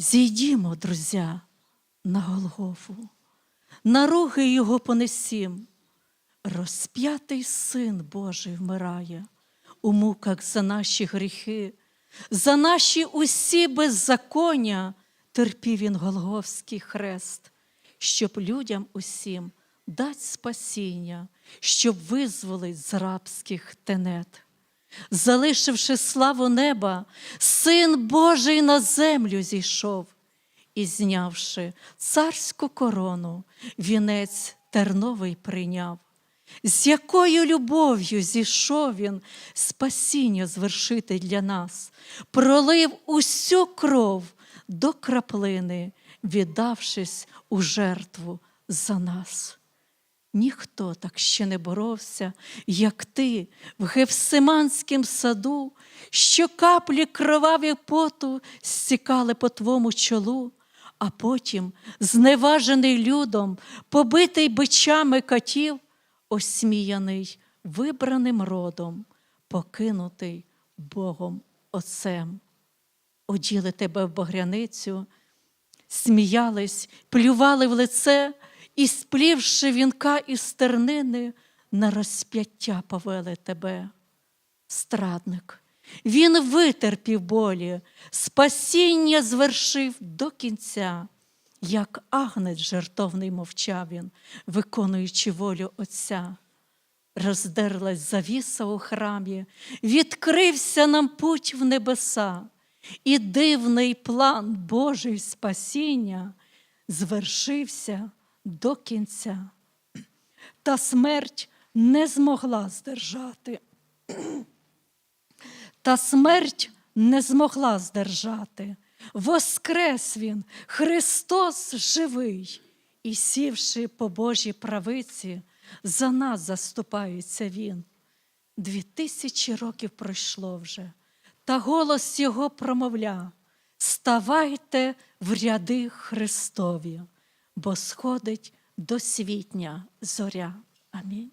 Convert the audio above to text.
Зійдімо, друзі, на Голгофу, на руги його понесім. Розп'ятий син Божий вмирає у муках за наші гріхи, за наші усі беззаконня терпів він Голговський хрест, щоб людям усім дать спасіння, щоб визволить з рабських тенет. Залишивши славу неба, син Божий на землю зійшов і, знявши царську корону, вінець терновий прийняв. З якою любов'ю зійшов він спасіння звершити для нас, пролив усю кров до краплини, віддавшись у жертву за нас. Ніхто так ще не боровся, як ти в Гефсиманськім саду, що каплі кроваві поту стікали по твому чолу, а потім, зневажений людом, побитий бичами катів, осміяний вибраним родом, покинутий Богом Отцем. Оділи тебе в багряницю, сміялись, плювали в лице і, сплівши вінка із стернини, на розп'яття повели тебе. Страдник, він витерпів болі, спасіння звершив до кінця, як агнець жертовний мовчав він, виконуючи волю Отця. Роздерлась завіса у храмі, відкрився нам путь в небеса, і дивний план Божий спасіння звершився до кінця. Та смерть не змогла здержати. Та смерть не змогла здержати. Воскрес він, Христос живий, і сівши по Божій правиці, за нас заступається Він. Дві тисячі років пройшло вже, та голос Його промовля: Ставайте в ряди Христові, бо сходить досвітня зоря. Амінь.